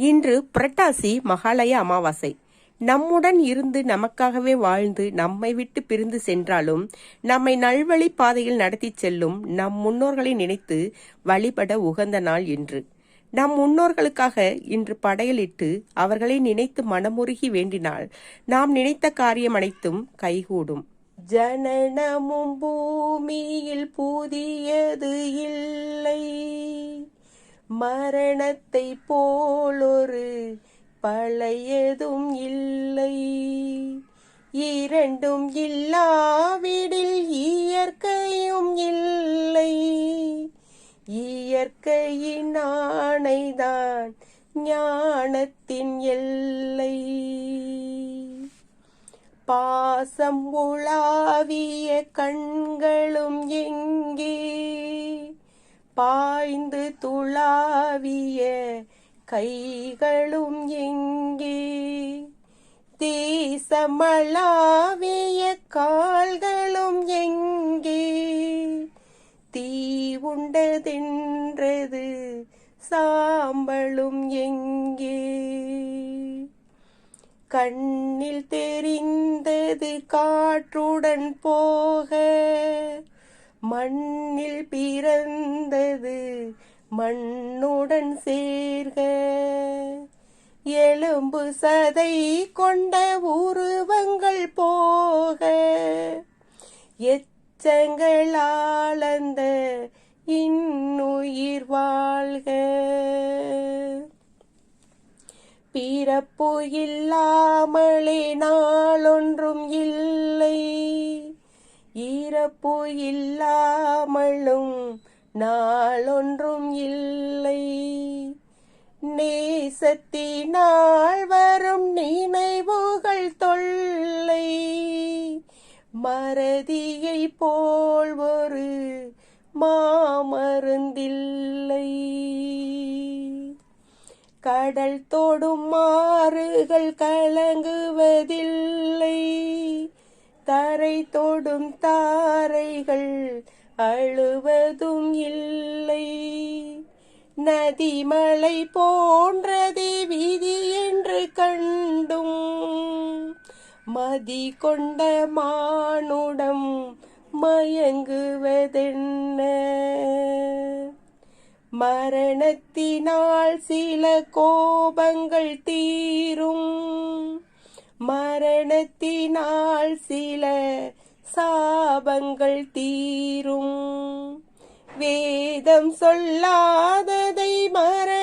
இன்று புரட்டாசி மகாலய அமாவாசை. நம்முடன் இருந்து நமக்காகவே வாழ்ந்து நம்மை விட்டு பிரிந்து சென்றாலும் நம்மை நல்வழி பாதையில் நடத்தி செல்லும் நம் முன்னோர்களை நினைத்து வழிபட உகந்த நாள் இன்று. நம் முன்னோர்களுக்காக இன்று படையலிட்டு அவர்களை நினைத்து மனமுருகி வேண்டினால் நாம் நினைத்த காரியம் அனைத்தும் கைகூடும். ஜனனமும் பூமியில் புதியது இல்லை. மரணத்தை போலொரு பழையதும் இல்லை. இரண்டும் இல்லாவிடில் இயற்கையும் இல்லை. இயற்கையின் ஆணைதான் ஞானத்தின் எல்லை. பாசம் உலாவிய கண்களும் எங்கே? பாய்ந்து துளாவிய கைகளும் எங்கே? தீசமளாவிய கால்களும் எங்கே? தீ உண்டதென்றது சாம்பலும் எங்கே? கண்ணில் தெரிந்தது காற்றுடன் போக மண்ணில் பிறந்தது மண்ணுடன் சேர்க. எலும்பு சதை கொண்ட உருவங்கள் போக. எச்சங்களாளந்த இன்னுயிர் வாழ்க. பிறப்பு இல்லாமலே நாளொன்றும் இல்லை. ஈரப்பு இல்லாமலும் நாளொன்றும் இல்லை. நேசத்தினால் வரும் நினைவுகள் தொல்லை. மறதியை போல் ஒரு மாமருந்தில்லை. கடல் தோடும் மாறுகள் கலங்குவதில்லை. தரை தொடும் தாரைகள் அழுவதும் இல்லை. நதிமலை போன்றதே விதி என்று கண்டும் மதி கொண்ட மானுடம் மயங்குவதென்ன? மரணத்தினால் சில கோபங்கள் தீரும். மரணத்தினால் சில சாபங்கள் தீரும். வேதம் சொல்லாததை மரணங்கள்